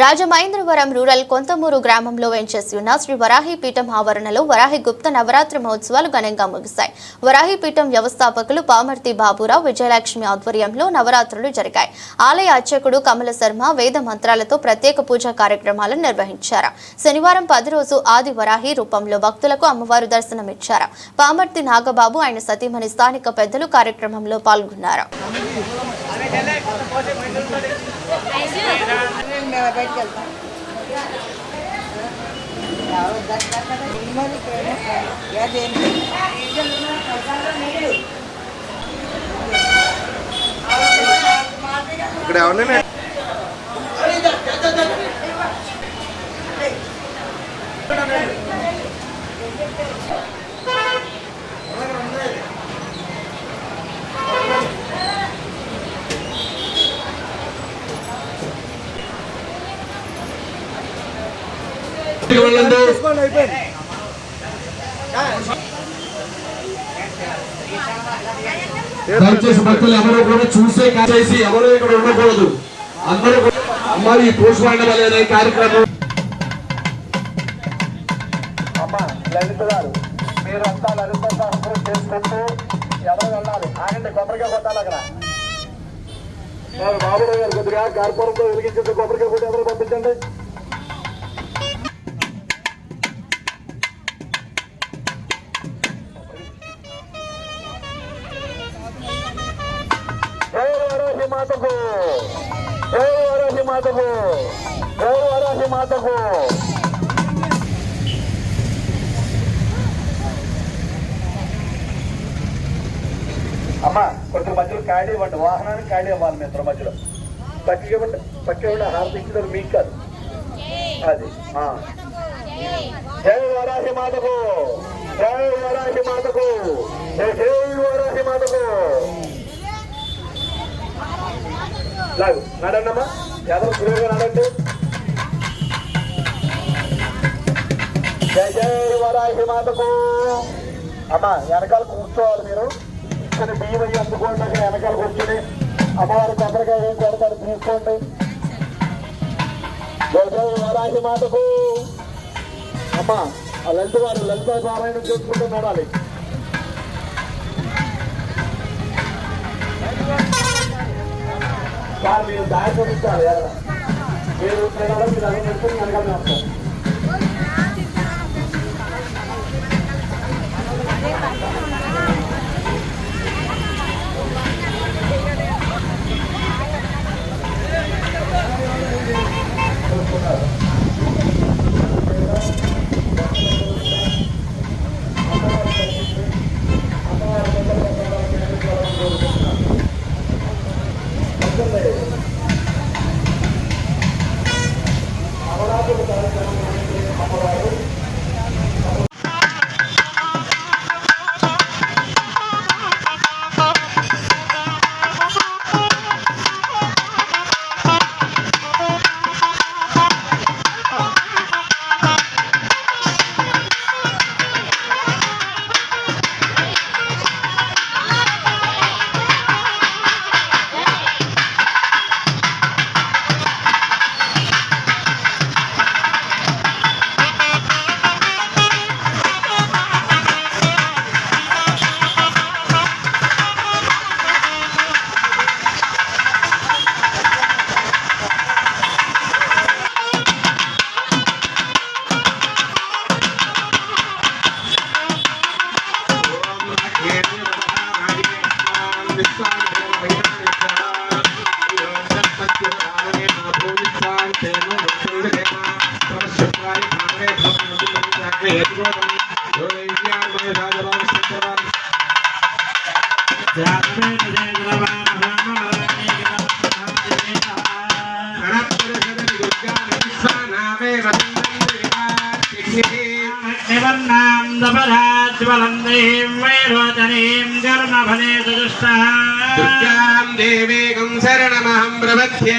Rajamahendravaram rural Konthamuru గ్రామంలో వెంచేసి ఉన్న శ్రీ వరాహి పీఠం ఆవరణలో వరాహి గుప్త నవరాత్రి మహోత్సవాలు ఘనంగా ముగిశాయి. వరాహి పీఠం వ్యవస్థాపకులు పామర్తి బాబురావు విజయలక్ష్మి ఆధ్వర్యంలో నవరాత్రులు జరిగాయి. ఆలయ అర్చకుడు కమల శర్మ వేద మంత్రాలతో ప్రత్యేక పూజా కార్యక్రమాలను నిర్వహించారు. శనివారం పది రోజు ఆది వరాహి రూపంలో భక్తులకు అమ్మవారు దర్శనమిచ్చారు. పామర్తి నాగబాబు ఆయన సతీమణి స్థానిక పెద్దలు కార్యక్రమంలో పాల్గొన్నారు. మేము బయటికి వెళ్తాం ఏదేంటి ఇక్కడ వెళ్ళండి దయచేసి భక్తులు ఎవరు కూడా చూసే చేసి ఎవరు ఇక్కడ ఉండకూడదు. అందరూ కూడా అమ్మాయి పోషవాండ అనే కార్యక్రమం. అమ్మ లలిత గారు మీరంతా లలిత సహస్రం చేసుకుంటూ ఎవరు వెళ్ళాలి? ఆగండి కొబ్బరికాయ కొట్టాలి అక్కడ. మరి గారు కొద్దిగా కార్పొరంతో వెలిగించేసి కొబ్బరికాయ కొట్టి ఎవరు పంపించండి? వరాహి మాతకు. జై వరాహి మాతకు? జై వరాహి మాతకు? అమ్మా కొంచెం మధ్యలో ఖాళీ ఇవ్వండి వాహనానికి ఖాళీ ఇవ్వాలి మీ ఇద్దరు మధ్యలో. పక్కకి ఇవ్వండి. పక్క ఇవ్వండి. హారతి ఇచ్చేది మీకు కాదు. అది జై వరాహి మాతకు? జై వరాహి మాతకు? జై వరాహి మాతకు? లాగు. నడండమ్మా యాదవ్ గురువుగా నడండి. జై జయ వరాహి మాతకు అమ్మా వెనకాల కూర్చోవాలి మీరు. ఇక్కడ బియ్యం అయ్యి అందుకోండి వెనకాల కూర్చొని అమ్మవారి కొబ్బరికాయ ఏం కొడతారు తీసుకోండి. జై జయ వరాహి మాతకు అమ్మా ఆ లలిత వారు లలిత పారాయణం చేసుకుంటూ నడాలి మీరు దారి చూపిస్తారు ఎవరు మీరు తినడం మీరు అన్ని చేసుకుని వెనకాల వస్తారు నివర్ణాందపరాజ్వలం దేం వైరోచనీం కర్మఫలే సుదుష్టः దుర్గాం దేవేకం శరణమహం ప్రపద్యే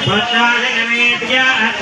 बचा रहे